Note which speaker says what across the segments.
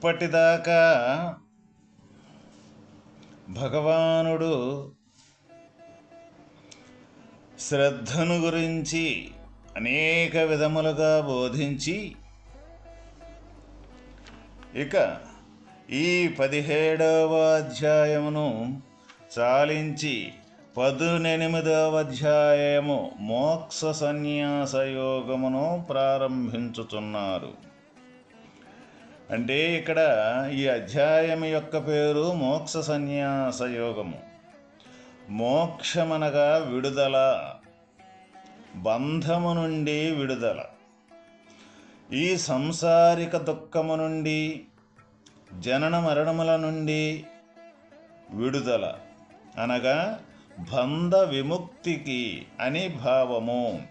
Speaker 1: ఇప్పటిదాకా భగవానుడు శ్రద్ధను గురించి అనేక విధములుగా బోధించి ఇక ఈ పదిహేడవ అధ్యాయమును చాలించి పదునెనిమిదవ అధ్యాయము మోక్ష సన్యాస యోగమును ప్రారంభించుతున్నారు అంటే ఇక్కడ ఈ అధ్యాయం యొక్క పేరు మోక్ష సన్యాస యోగము. మోక్షమనగా విడుదల బంధము నుండి విడుదల. ఈ సంసారిక దుఃఖము నుండి జనన మరణముల నుండి విడుదల. అనగా బంధ విముక్తికి అని భావము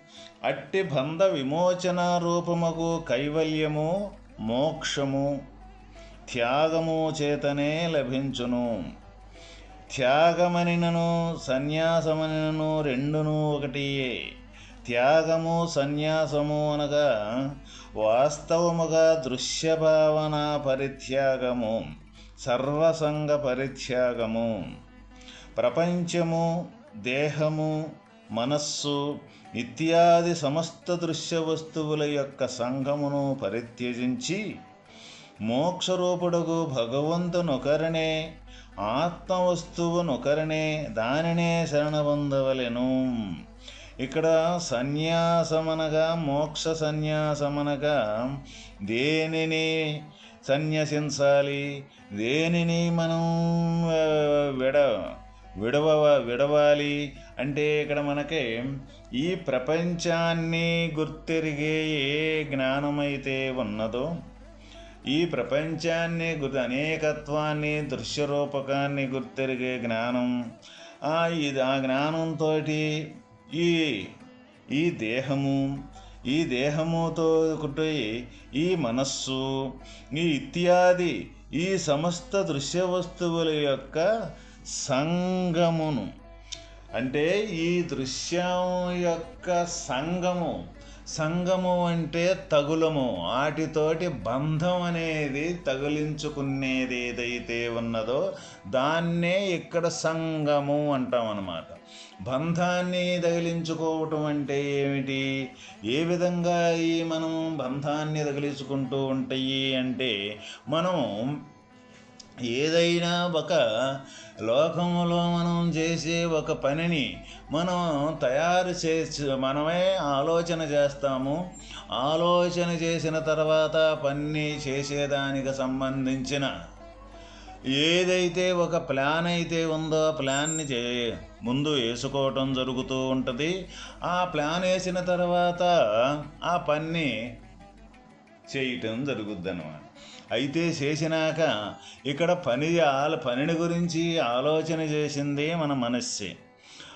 Speaker 1: అట్టి బంధ విమోచన రూపముకు కైవల్యము మోక్షము త్యాగము చేతనే లభించును. త్యాగమనినను సన్యాసమనినను రెండును ఒకటియే. త్యాగము సన్యాసము అనగా వాస్తవముగా దృశ్యభావన పరిత్యాగము సర్వసంగ పరిత్యాగము. ప్రపంచము దేహము మనస్సు ఇత్యాది సమస్త దృశ్య వస్తువుల యొక్క సంఘమును పరిత్యజించి మోక్షరూపుడుగు భగవంతునొకరినే ఆత్మవస్తువునొకరినే దానినే శరణబంధవలెను ఇక్కడ సన్యాసమనగా మోక్ష సన్యాసమనగా దేనిని సన్యసించాలి? దేనిని మనం విడ విడవ విడవాలి? అంటే ఇక్కడ మనకి ఈ ప్రపంచాన్ని గుర్తెరిగే ఏ జ్ఞానమైతే ఉన్నదో ఈ ప్రపంచాన్ని గుర్తు అనేకత్వాన్ని దృశ్యరూపకాన్ని గుర్తెరిగే జ్ఞానం ఇది ఆ జ్ఞానంతో ఈ ఈ దేహము ఈ దేహముతో ఈ మనస్సు ఈ ఇత్యాది ఈ సమస్త దృశ్య వస్తువుల యొక్క సంగమును అంటే ఈ దృశ్యం యొక్క సంగము. సంగము అంటే తగులము. వాటితోటి బంధం అనేది తగిలించుకునేది ఏదైతే ఉన్నదో దాన్నే ఇక్కడ సంగము అంటాం అన్నమాట. బంధాన్ని తగిలించుకోవటం అంటే ఏమిటి? ఏ విధంగా ఈ మనం బంధాన్ని తగిలించుకుంటూ ఉంటాయి అంటే మనం ఏదైనా ఒక లోకంలో మనం చేసే ఒక పనిని మనం తయారు చేసి మనమే ఆలోచన చేస్తాము. ఆలోచన చేసిన తర్వాత పని చేసేదానికి సంబంధించిన ఏదైతే ఒక ప్లాన్ అయితే ఉందో ప్లాన్ని చే ముందు వేసుకోవటం జరుగుతూ ఉంటుంది. ఆ ప్లాన్ వేసిన తర్వాత ఆ పని చేయటం జరుగుద్ది అన్నమాట అయితే చేసినాక ఇక్కడ పని పనిని గురించి ఆలోచన చేసింది మన మనస్సే.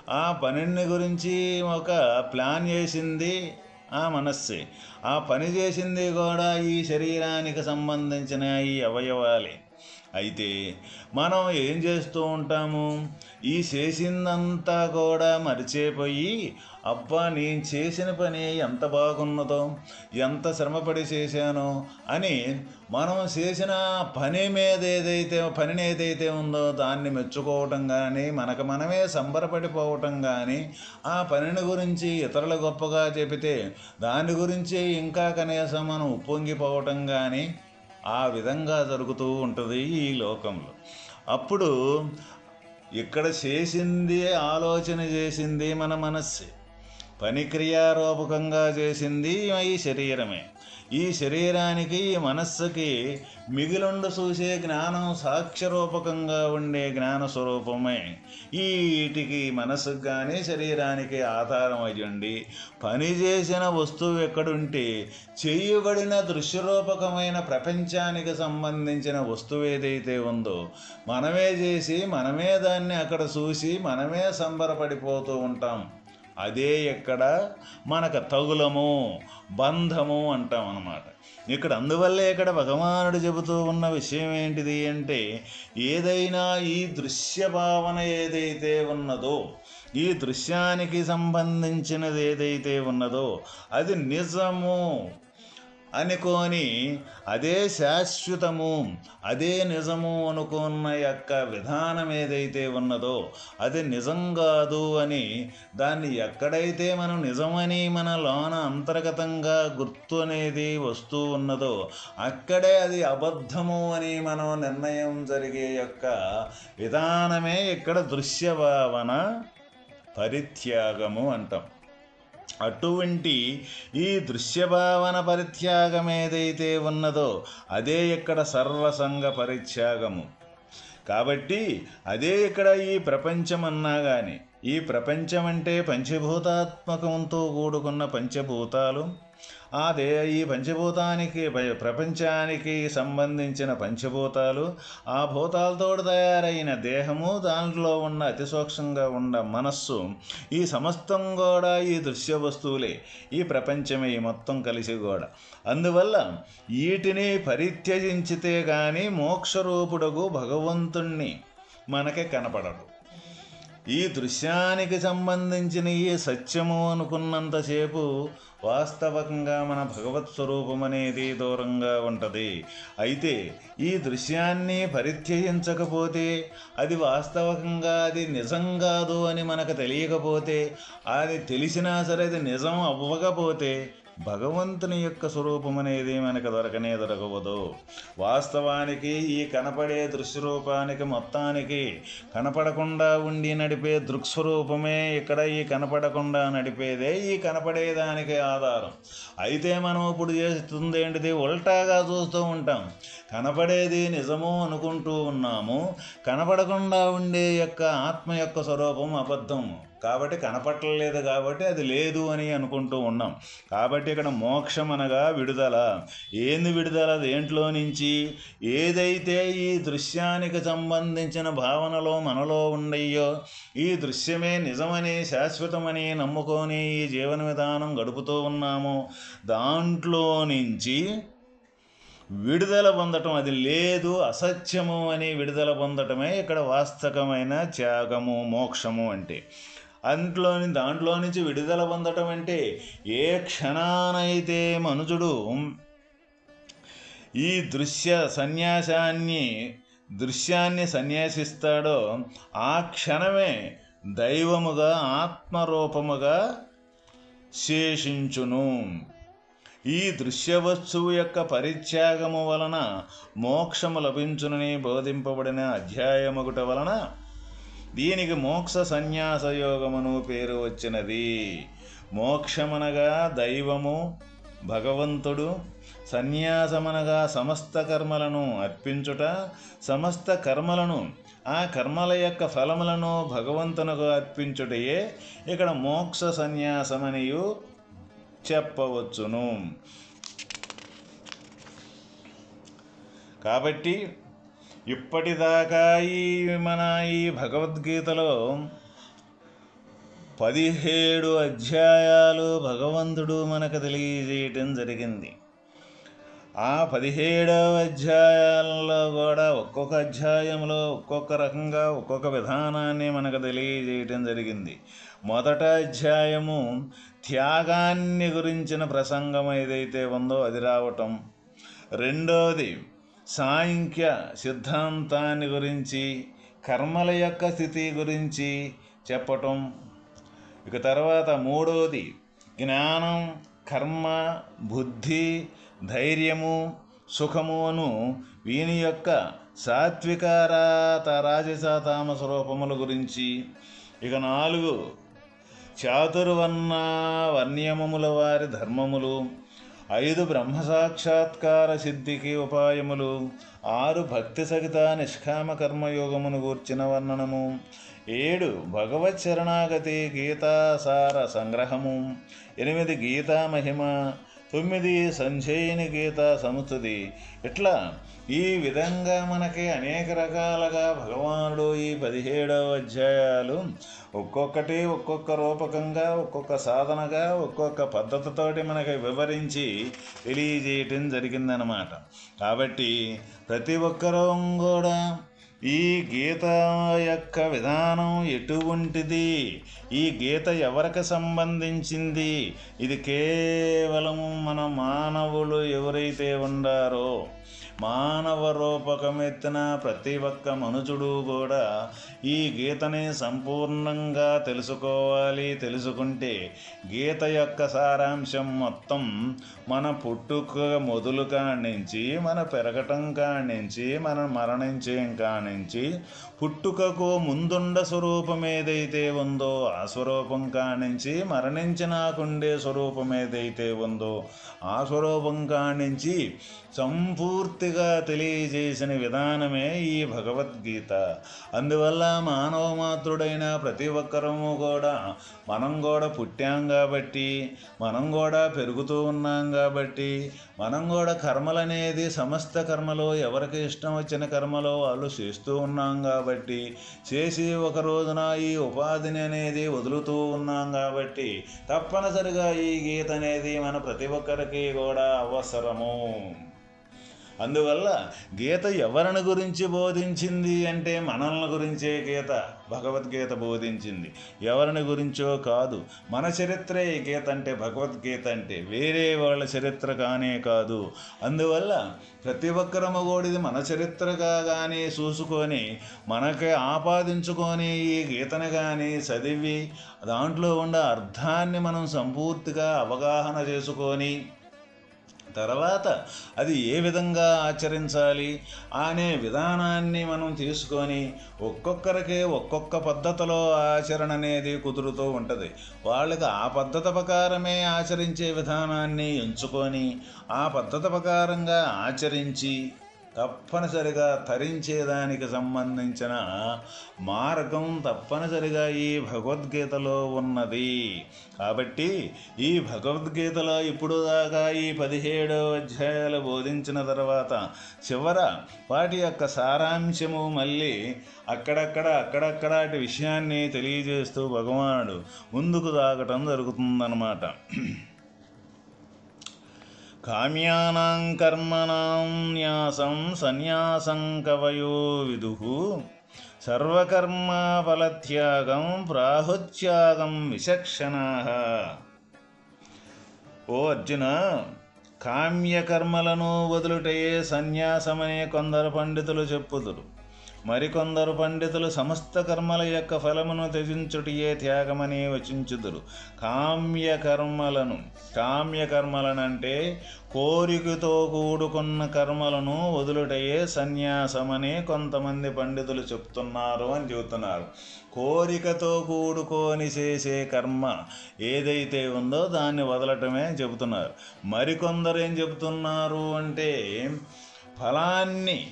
Speaker 1: ఆ పనిని గురించి ఒక ప్లాన్ చేసింది ఆ మనస్సే. ఆ పని చేసింది కూడా ఈ శరీరానికి సంబంధించిన ఈ అవయవాలే. అయితే మనం ఏం చేస్తూ ఉంటాము? ఈ చేసిందంతా కూడా మరిచేపోయి అబ్బా నేను చేసిన పని ఎంత బాగున్నదో ఎంత శ్రమపడి చేశానో అని మనం చేసిన పని మీద ఏదైతే పనిని ఏదైతే ఉందో దాన్ని మెచ్చుకోవటం కానీ మనకు మనమే సంబరపడిపోవటం కానీ ఆ పనిని గురించి ఇతరుల గొప్పగా చెబితే దాని గురించి ఇంకా కనీసం మనం ఉప్పొంగిపోవటం కానీ ఆ విధంగా జరుగుతూ ఉంటుంది ఈ లోకంలో. అప్పుడు ఇక్కడ చేసింది ఆలోచన చేసింది మన మనస్సే. పనిక్రియారూపకంగా చేసింది ఈ శరీరమే. ఈ శరీరానికి ఈ మనస్సుకి మిగిలుండు చూసే జ్ఞానం సాక్ష్యరూపకంగా ఉండే జ్ఞాన స్వరూపమే ఈ వీటికి కానీ శరీరానికి ఆధారం అయ్యండి పని చేసిన వస్తువు ఎక్కడుంటే చేయబడిన దృశ్యరూపకమైన ప్రపంచానికి సంబంధించిన వస్తువు ఏదైతే ఉందో మనమే చేసి మనమే దాన్ని అక్కడ చూసి మనమే సంబరపడిపోతూ ఉంటాం. అదే ఇక్కడ మనకు తగులము బంధము అంటాం అన్నమాట. ఇక్కడ అందువల్లే ఇక్కడ భగవానుడు చెబుతూ ఉన్న విషయం ఏంటిది అంటే ఏదైనా ఈ దృశ్య భావన ఏదైతే ఉన్నదో ఈ దృశ్యానికి సంబంధించినది ఏదైతే ఉన్నదో అది నిజము. అనుకోని అదే శాశ్వతము అదే నిజము అనుకున్న యొక్క విధానం ఏదైతే ఉన్నదో అది నిజం కాదు అని దాన్ని ఎక్కడైతే మనం నిజమని మన లోన అంతర్గతంగా గుర్తు అనేది వస్తూ ఉన్నదో అక్కడే అది అబద్ధము అని మనం నిర్ణయం జరిగే యొక్క విధానమే ఇక్కడ దృశ్య భావన పరిత్యాగము అంటాం. అటువంటి ఈ దృశ్యభావన పరిత్యాగం ఏదైతే ఉన్నదో అదే ఇక్కడ సర్వసంగ పరిత్యాగము. కాబట్టి అదే ఇక్కడ ఈ ప్రపంచం అన్నా కానీ ఈ ప్రపంచం అంటే పంచభూతాత్మకంతో కూడుకున్న పంచభూతాలు అదే ఈ పంచభూతానికి ప్రపంచానికి సంబంధించిన పంచభూతాలు. ఆ భూతాలతో తయారైన దేహము దాంట్లో ఉన్న అతి సూక్ష్మంగా ఉన్న మనస్సు ఈ సమస్తం కూడా ఈ దృశ్య వస్తువులే. ఈ ప్రపంచమే ఈ మొత్తం కలిసి కూడా. అందువల్ల వీటిని పరిత్యజించితే కానీ మోక్షరూపుడగు భగవంతుణ్ణి మనకి కనపడడు ఈ దృశ్యానికి సంబంధించిన ఈ సత్యము అనుకున్నంతసేపు వాస్తవకంగా మన భగవత్ స్వరూపం అనేది దూరంగా ఉంటుంది. అయితే ఈ దృశ్యాన్ని పరిత్యజించకపోతే అది వాస్తవకంగా అది నిజం కాదు అని మనకు తెలియకపోతే అది తెలిసినా సరే అది నిజం అవ్వకపోతే భగవంతుని యొక్క స్వరూపం అనేది మనకు దొరకనే దొరకవదు. వాస్తవానికి ఈ కనపడే దృశ్యరూపానికి మొత్తానికి కనపడకుండా ఉండి నడిపే దృక్స్వరూపమే ఇక్కడ ఈ కనపడకుండా నడిపేదే ఈ కనపడేదానికి ఆధారం. అయితే మనం ఇప్పుడు చేస్తుంది ఏంటిది? ఉల్టాగా చూస్తూ ఉంటాం. కనపడేది నిజము అనుకుంటూ ఉన్నాము. కనపడకుండా ఉండే యొక్క ఆత్మ యొక్క స్వరూపం అబద్ధము. కాబట్టి కనపట్టలేదు కాబట్టి అది లేదు అని అనుకుంటూ ఉన్నాం. కాబట్టి ఇక్కడ మోక్షం అనగా విడుదల. ఏంది విడుదల? దేంట్లో నుంచి? ఏదైతే ఈ దృశ్యానికి సంబంధించిన భావనలో మనలో ఉండయ్యో ఈ దృశ్యమే నిజమని శాశ్వతమని నమ్ముకొని ఈ జీవన విధానం గడుపుతూ ఉన్నాము. దాంట్లో నుంచి విడుదల పొందటం అది లేదు అసత్యము అని విడుదల పొందటమే ఇక్కడ వాస్తవమైన త్యాగము మోక్షము అంటే. అంట్లోని దాంట్లో నుంచి విడుదల పొందటం అంటే ఏ క్షణానైతే మనుజుడు ఈ దృశ్య సన్యాసాన్ని దృశ్యాన్ని సన్యాసిస్తాడో ఆ క్షణమే దైవముగా ఆత్మరూపముగా శేషించును. ఈ దృశ్యవస్తువు యొక్క పరిత్యాగము వలన మోక్షము లభించునని బోధింపబడిన అధ్యాయమొకట వలన దీనికి మోక్ష సన్యాస యోగమును పేరు వచ్చినది. మోక్షమనగా దైవము భగవంతుడు సన్యాసమనగా సమస్త కర్మలను అర్పించుట సమస్త కర్మలను ఆ కర్మల యొక్క ఫలములను భగవంతునకు అర్పించుటయే ఇక్కడ మోక్ష సన్యాసమనియు చెప్పవచ్చును. కాబట్టి ఇప్పటిదాకా ఈ మన ఈ భగవద్గీతలో పదిహేడు అధ్యాయాలు భగవంతుడు మనకు తెలియజేయటం జరిగింది. ఆ పదిహేడవ అధ్యాయాలలో కూడా ఒక్కొక్క అధ్యాయంలో ఒక్కొక్క రకంగా ఒక్కొక్క విధానాన్ని మనకు తెలియజేయటం జరిగింది. మొదట అధ్యాయము త్యాగాన్ని గురించిన ప్రసంగం ఏదైతే ఉందో అది రావటం. రెండోది సాంఖ్య సిద్ధాంతాన్ని గురించి కర్మల యొక్క స్థితి గురించి చెప్పటం. ఇక తర్వాత మూడవది జ్ఞానం కర్మ బుద్ధి ధైర్యము సుఖము అను వీని యొక్క సాత్వికారాత రాజస తామస రూపముల గురించి. ఇక నాలుగు చాతుర్వర్ణ వర్ణ్యమముల వారి ధర్మములు. ఐదు బ్రహ్మ సాక్షాత్కార సిద్ధికి ఉపాయములు ఆరు భక్తి సహిత నిష్కామ కర్మయోగమును గూర్చిన వర్ణనము ఏడు భగవత్ శరణాగతి గీతాసార సంగ్రహము ఎనిమిది గీతా మహిమ తొమ్మిది సంజయుని గీత సముతుది. ఇట్లా ఈ విధంగా మనకి అనేక రకాలుగా భగవానుడు ఈ పదిహేడవ అధ్యాయాలు ఒక్కొక్కటి ఒక్కొక్క రూపకంగా ఒక్కొక్క సాధనగా ఒక్కొక్క పద్ధతితోటి మనకి వివరించి తెలియజేయటం జరిగిందనమాట కాబట్టి ప్రతి ఒక్కరూ కూడా ఈ గీత యొక్క విధానం ఎటువంటిది? ఈ గీత ఎవరికి సంబంధించింది? ఇది కేవలం మన మానవులు ఎవరైతే ఉండారో మానవ రూపకమెత్తిన ప్రతి ఒక్క మనుషుడు కూడా ఈ గీతని సంపూర్ణంగా తెలుసుకోవాలి. తెలుసుకుంటే గీత యొక్క సారాంశం మొత్తం మన పుట్టుక మొదలు కానించి మన పెరగటం కానించి మన మరణించేం కానించి పుట్టుకకు ముందుండ స్వరూపం ఏదైతే ఉందో ఆ స్వరూపం కానించి మరణించినాకుండే స్వరూపం ఏదైతే ఉందో ఆ స్వరూపం కానించి పూర్తిగా తెలియజేసిన విధానమే ఈ భగవద్గీత. అందువల్ల మానవ మాతృడైన ప్రతి ఒక్కరము కూడా మనం కూడా పుట్టాం కాబట్టి మనం కూడా పెరుగుతూ ఉన్నాం కాబట్టి మనం కూడా కర్మలనేది సమస్త కర్మలు ఎవరికి ఇష్టం వచ్చిన కర్మలో వాళ్ళు చేస్తూ ఉన్నాం కాబట్టి చేసి ఒక రోజున ఈ ఉపాధిని అనేది వదులుతూ ఉన్నాం కాబట్టి తప్పనిసరిగా ఈ గీత అనేది మన ప్రతి ఒక్కరికి కూడా అవసరము. అందువల్ల గీత ఎవరిని గురించి బోధించింది అంటే మనల్ని గురించే గీత భగవద్గీత బోధించింది. ఎవరిని గురించో కాదు మన చరిత్రే ఈ గీత అంటే భగవద్గీత అంటే వేరే వాళ్ళ చరిత్ర కానే కాదు. అందువల్ల ప్రతి ఒక్కరము కూడిది మన చరిత్రగా కానీ చూసుకొని మనకి ఆపాదించుకొని ఈ గీతను కానీ చదివి దాంట్లో ఉన్న అర్థాన్ని మనం సంపూర్తిగా అవగాహన చేసుకొని తర్వాత అది ఏ విధంగా ఆచరించాలి అనే విధానాన్ని మనం తీసుకొని ఒక్కొక్కరికి ఒక్కొక్క పద్ధతిలో ఆచరణ అనేది కుదురుతూ ఉంటుంది. వాళ్ళకి ఆ పద్ధతి ప్రకారమే ఆచరించే విధానాన్ని ఎంచుకొని ఆ పద్ధతి ప్రకారంగా ఆచరించి తప్పనిసరిగా తరించేదానికి సంబంధించిన మార్గం తప్పనిసరిగా ఈ భగవద్గీతలో ఉన్నది. కాబట్టి ఈ భగవద్గీతలో ఇప్పుడు దాకా ఈ పదిహేడు అధ్యాయాలు బోధించిన తర్వాత చివర వాటి యొక్క సారాంశము మళ్ళీ అక్కడక్కడ అక్కడక్కడ విషయాన్ని తెలియజేస్తూ భగవానుడు ముందుకు దాగటం జరుగుతుందన్నమాట. కామ్యానాం కర్మణాం న్యాసం సన్యాసం కవయో విదు. సర్వకర్మఫలత్యాగం ప్రాహుత్యాగం విచక్షణా. ఓ అర్జున కామ్యకర్మలను వదులుటయే సన్యాసమనే కొందరు పండితులు చెప్పుదురు. మరికొందరు పండితులు సమస్త కర్మల యొక్క ఫలమును త్యజించుటియే త్యాగమని వచించుదురు. కామ్యకర్మలను కామ్యకర్మలనంటే కోరికతో కూడుకున్న కర్మలను వదులుటయే సన్యాసమని కొంతమంది పండితులు చెప్తున్నారు అని చెబుతున్నారు. కోరికతో కూడుకొని చేసే కర్మ ఏదైతే ఉందో దాన్ని వదలటమే చెబుతున్నారు. మరికొందరు ఏం చెబుతున్నారు అంటే ఫలాన్ని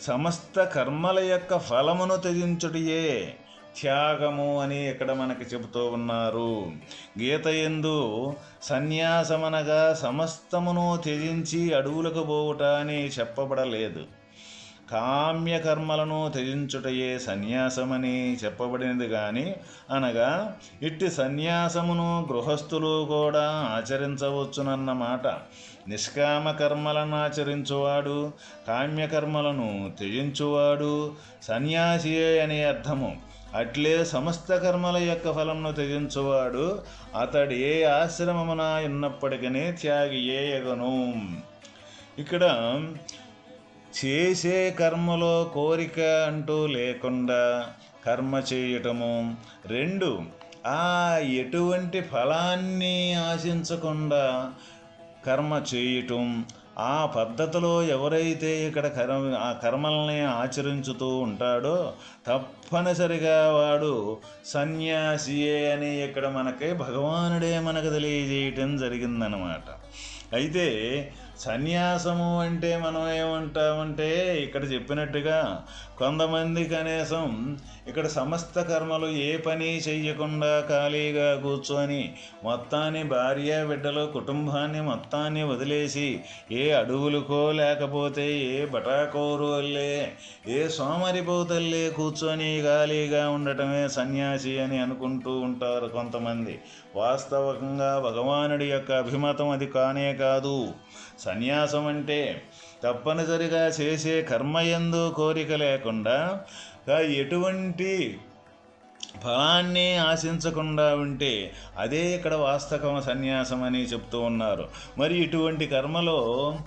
Speaker 1: సమస్త కర్మల యొక్క ఫలమును త్యజించుడియే త్యాగము అని ఇక్కడ మనకి చెబుతూ ఉన్నారు. గీత ఎందు సన్యాసమనగా సమస్తమును త్యజించి అడవులకు పోవుట అని చెప్పబడలేదు. కామ్యకర్మలను త్యజించుటయే సన్యాసమని చెప్పబడినది కానీ అనగా ఇట్టి సన్యాసమును గృహస్థులు కూడా ఆచరించవచ్చునన్నమాట. నిష్కామ కర్మలను ఆచరించువాడు కామ్యకర్మలను త్యజించువాడు. సన్యాసియే అనే అర్థము. అట్లే సమస్త కర్మల యొక్క ఫలంను త్యజించువాడు. అతడు ఏ ఆశ్రమమున ఉన్నప్పటికీ త్యాగి ఏయగను. ఇక్కడ చేసే కర్మలో కోరిక అంటూ లేకుండా కర్మ చేయటము. రెండు ఆ ఎటువంటి ఫలాన్ని ఆశించకుండా కర్మ చేయటం. ఆ పద్ధతిలో ఎవరైతే ఇక్కడ కర్మ ఆ కర్మల్ని ఆచరించుతూ ఉంటాడో తప్పనిసరిగా వాడు సన్యాసియే అని ఇక్కడ మనకి భగవానుడే మనకు తెలియజేయటం జరిగిందనమాట. అయితే సన్యాసము అంటే మనం ఏమంటామంటే ఇక్కడ చెప్పినట్టుగా కొంతమంది కనీసం ఇక్కడ సమస్త కర్మలు ఏ పని చెయ్యకుండా ఖాళీగా కూర్చొని మొత్తాన్ని భార్య బిడ్డలు కుటుంబాన్ని మొత్తాన్ని వదిలేసి ఏ అడవులకో లేకపోతే ఏ బటాకోరు వల్లే ఏ సోమరిపోతల్లే కూర్చొని ఖాళీగా ఉండటమే సన్యాసి అని అనుకుంటూ ఉంటారు కొంతమంది. వాస్తవంగా భగవానుడి యొక్క అభిమతం అది కానే కాదు. సన్యాసం అంటే తప్పనిసరిగా చేసే కర్మయందు కోరిక లేకుండా ఎటువంటి ఫలాన్ని ఆశించకుండా ఉంటే అదే ఇక్కడ వాస్తవ సన్యాసం అని చెప్తూ ఉన్నారు. మరి ఇటువంటి కర్మలో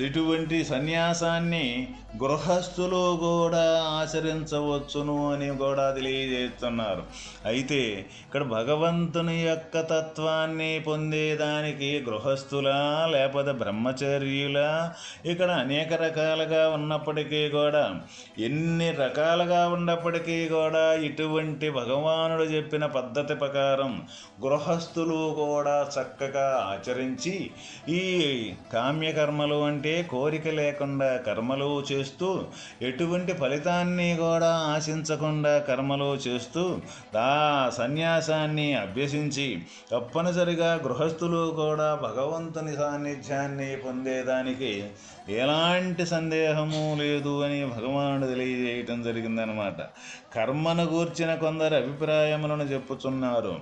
Speaker 1: ఇటువంటి సన్యాసాన్ని గృహస్థులు కూడా ఆచరించవచ్చును అని కూడా తెలియజేస్తున్నారు. అయితే ఇక్కడ భగవంతుని యొక్క తత్వాన్ని పొందేదానికి గృహస్థులా లేకపోతే బ్రహ్మచర్యులా ఇక్కడ అనేక రకాలుగా ఉన్నప్పటికీ కూడా ఎన్ని రకాలుగా ఉన్నప్పటికీ కూడా ఇటువంటి భగవానుడు చెప్పిన పద్ధతి ప్రకారం గృహస్థులు కూడా చక్కగా ఆచరించి ఈ కామ్యకర్మలు అంటే కోరిక లేకుండా కర్మలు చేస్తూ ఎటువంటి ఫలితాన్ని కూడా ఆశించకుండా కర్మలు చేస్తూ దా సన్యాసాన్ని అభ్యసించి తప్పనిసరిగా గృహస్థులు కూడా భగవంతుని సాన్నిధ్యాన్ని పొందేదానికి ఎలాంటి సందేహము లేదు అని భగవానుడు తెలియజేయటం జరిగిందనమాట కర్మను గూర్చిన కొందరు అభిప్రాయములను చెప్పుచున్నారు.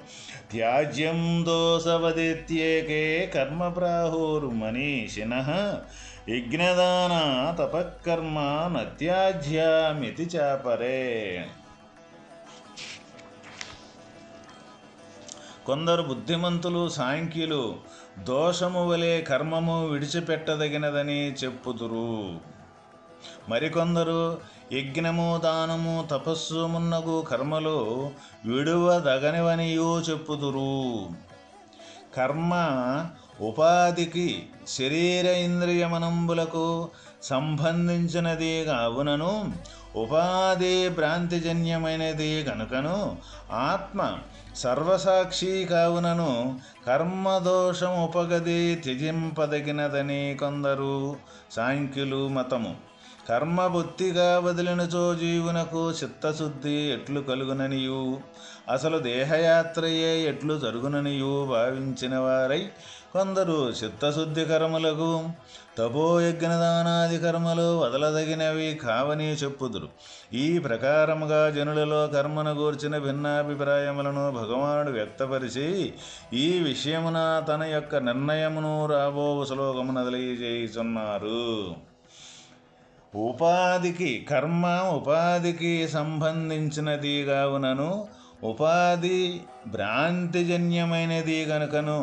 Speaker 1: త్యాజ్యం దోషవదిత్యేకే కర్మ ప్రాహురు యజ్ఞదాన తపకర్మ నత్యాజ్యామితి చాపరే కొందరు బుద్ధిమంతులు సాంఖ్యులు దోషము వలె కర్మము విడిచిపెట్టదగినదని చెప్పుదురు. మరికొందరు యజ్ఞము దానము తపస్సు మున్నగు కర్మలు విడువదగనివనియూ చెప్పుదురు. కర్మ ఉపాధికి శరీర ఇంద్రియమనంబులకు సంబంధించినది కావునను ఉపాధి భ్రాంతిజన్యమైనది కనుకను ఆత్మ సర్వసాక్షి కావునను కర్మదోషం ఉపగది త్యజింపదగినదని కొందరు సాంఖ్యులు మతము. కర్మ బొత్తిగా వదిలినచో జీవునకు చిత్తశుద్ధి ఎట్లు కలుగుననియు? అసలు దేహయాత్రయే ఎట్లు జరుగుననియు? భావించిన వారై కొందరు చిత్తశుద్ధి కర్మలకు తపోయజ్ఞదానాది కర్మలు వదలదగినవి కావని చెప్పుదురు. ఈ ప్రకారముగా జనులలో కర్మను గూర్చిన భిన్నాభిప్రాయములను భగవానుడు వ్యక్తపరిచి ఈ విషయమున తన యొక్క నిర్ణయమును రాబో శ్లోకమున తెలియజేయుచున్నారు. ఉపాధికి కర్మ ఉపాధికి సంబంధించినది కావునను ఉపాధి భ్రాంతిజన్యమైనది కనుకను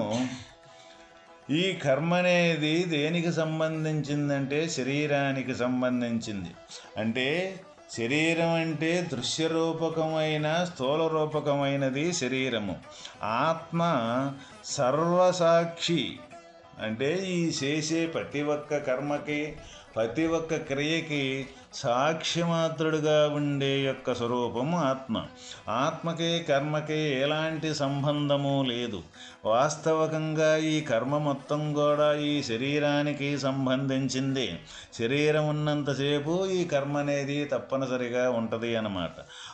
Speaker 1: ఈ కర్మ అనేది దేనికి సంబంధించిందంటే శరీరానికి సంబంధించింది. అంటే శరీరం అంటే దృశ్యరూపకమైన స్థూల రూపకమైనది శరీరము. ఆత్మ సర్వసాక్షి. అంటే ఈ చేసే ప్రతి ఒక్క కర్మకి ప్రతి ఒక్క క్రియకి సాక్షిమాత్రుడుగా ఉండే యొక్క స్వరూపం ఆత్మ. ఆత్మకే కర్మకే ఎలాంటి సంబంధము లేదు. వాస్తవకంగా ఈ కర్మ మొత్తం కూడా ఈ శరీరానికి సంబంధించింది. శరీరం ఉన్నంతసేపు ఈ కర్మ అనేది తప్పనిసరిగా ఉంటుంది అన్నమాట.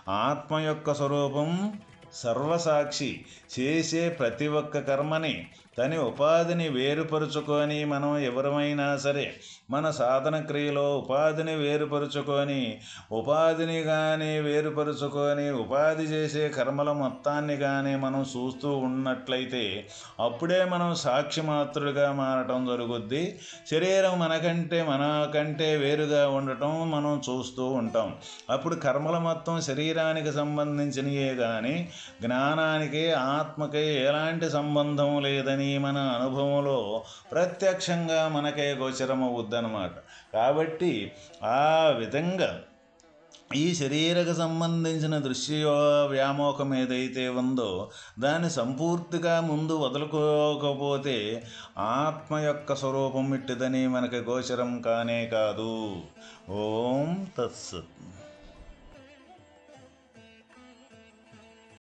Speaker 1: ఆత్మ యొక్క స్వరూపం సర్వసాక్షి చేసే ప్రతి ఒక్క కర్మని. తని ఉపాధిని వేరుపరుచుకొని మనం ఎవరమైనా సరే మన సాధన క్రియలో ఉపాధిని వేరుపరుచుకొని ఉపాధిని కానీ వేరుపరుచుకొని ఉపాధి చేసే కర్మల మొత్తాన్ని కానీ మనం చూస్తూ ఉన్నట్లయితే అప్పుడే మనం సాక్షిమాత్రుడిగా మారటం జరుగుద్ది. శరీరం మనకంటే మనకంటే వేరుగా ఉండటం మనం చూస్తూ ఉంటాం. అప్పుడు కర్మల మొత్తం శరీరానికి సంబంధించినయే కానీ జ్ఞానానికి ఆత్మకి ఎలాంటి సంబంధం లేదని మన అనుభవంలో ప్రత్యక్షంగా మనకే గోచరమవుద్దనమాట కాబట్టి ఆ విధంగా ఈ శరీరకు సంబంధించిన దృశ్య వ్యామోహం ఏదైతే ఉందో దాన్ని సంపూర్తిగా ముందు వదులుకోకపోతే ఆత్మ యొక్క స్వరూపం ఇట్టిదని మనకి గోచరం కానే కాదు. ఓం తత్సత్.